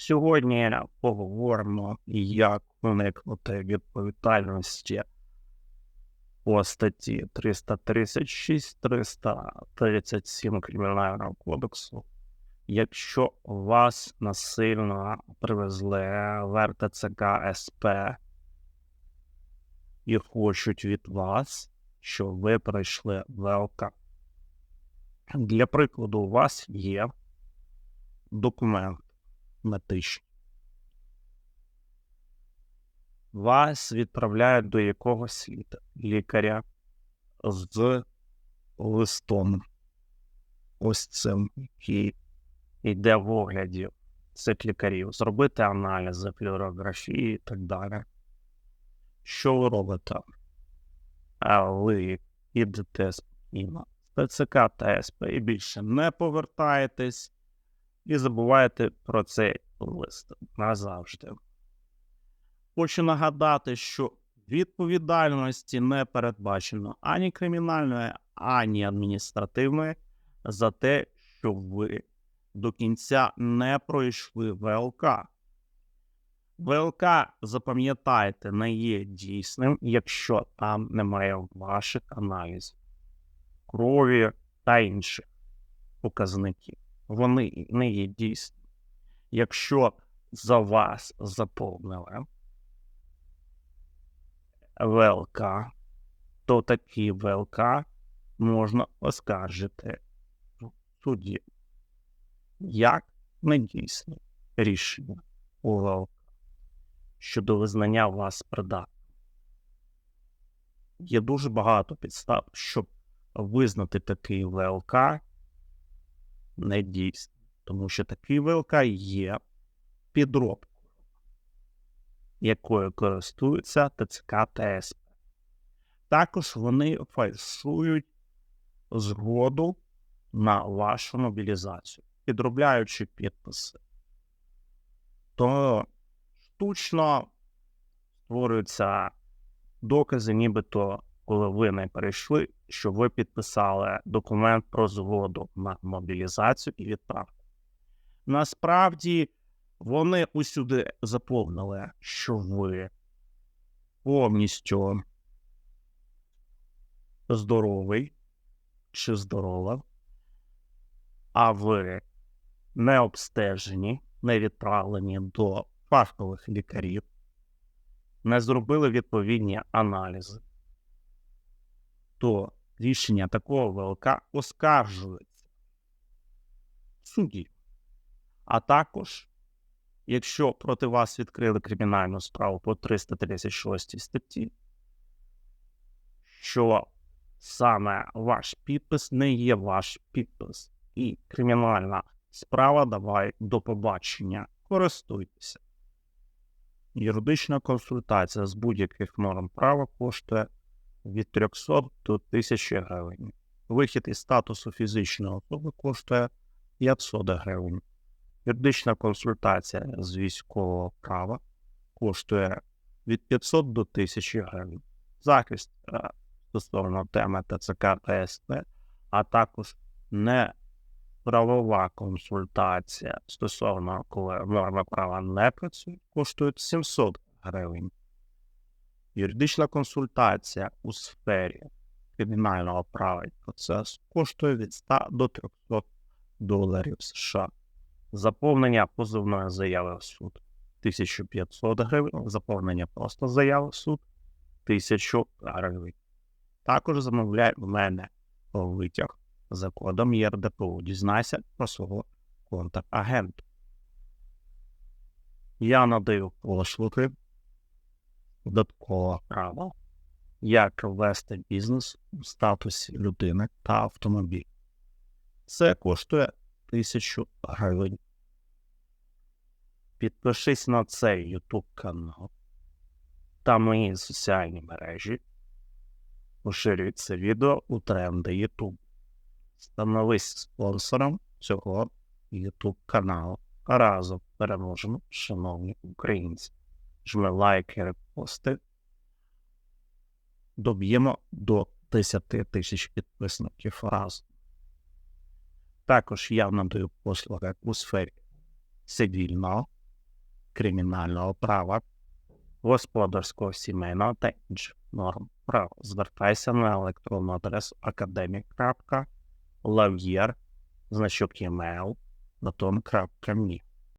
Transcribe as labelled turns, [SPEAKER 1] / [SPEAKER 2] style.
[SPEAKER 1] Сьогодні поговоримо, як уникнути відповідальності по статті 336 337 Кримінального кодексу, якщо вас насильно привезли в РТЦК СП і хочуть від вас, щоб ви пройшли ВЛК. Для прикладу, у вас є документ медичний. Вас відправляють до якогось лікаря з листом. Ось цим, який йде в огляді цих лікарів, зробити аналізи, флюорографії і так далі. Що ви робите? А ви їдете спокійно з ТЦК та СП і більше не повертаєтесь і забуваєте про цей лист назавжди. Хочу нагадати, що відповідальності не передбачено ані кримінальної, ані адміністративної за те, що ви до кінця не пройшли ВЛК. ВЛК, запам'ятайте, не є дійсним, якщо там немає ваших аналізів, крові та інших показників. Вони не є дійсними. Якщо за вас заповнили ВЛК, то такі ВЛК можна оскаржити в суді як недійсне рішення у ВЛК щодо визнання вас придатним. Є дуже багато підстав, щоб визнати такий ВЛК недійсним, тому що такий ВЛК є підробкою, якою користуються ТЦК та СП. Також вони фальшують згоду на вашу мобілізацію, підробляючи підписи. То штучно створюються докази, нібито коли ви не перейшли, що ви підписали документ про згоду на мобілізацію і відправку. Насправді вони усюди заповнили, що ви повністю здоровий чи здорова, а ви не обстежені, не відправлені до фахових лікарів, не зробили відповідні аналізи, то рішення такого ВЛК оскаржується в суді. А також, якщо проти вас відкрили кримінальну справу по 336 статті, що саме ваш підпис не є ваш підпис, і кримінальна справа давай до побачення. Користуйтеся. Юридична консультація з будь-яких норм права коштує від 300 до 1000 гривень. Вихід із статусу фізичної особи коштує 500 гривень. Юридична консультація з військового права коштує від 500 до 1000 гривень. Захист е, стосовно теми ТЦК та СП, а також не правова консультація стосовно коли норми права не працюють, коштує 700 гривень. Юридична консультація у сфері кримінального права і процесу коштує від 100 до 300 доларів США. Заповнення позовної заяви в суд 1500 гривень, заповнення просто заяви в суд 1000 гривень. Також замовляй в мене витяг за кодом ЄРДПУ. Дізнайся про свого контрагента. Я надаю послуги додаткового права, як ввести бізнес у статусі людини та автомобіль. Це коштує 1000 гривень. Підпишись на цей YouTube канал та мої соціальні мережі. Поширюй це відео у тренди YouTube. Становись спонсором цього YouTube каналу. Разом переможемо, шановні українці. Жми лайки, репости. Доб'ємо до 10 тисяч підписників разом. Також я надаю послуги у сфері цивільного кримінального права, господарського сімейного та норм права. Звертайся на електронну адресу академік.lav'єр, значок e-mail, на.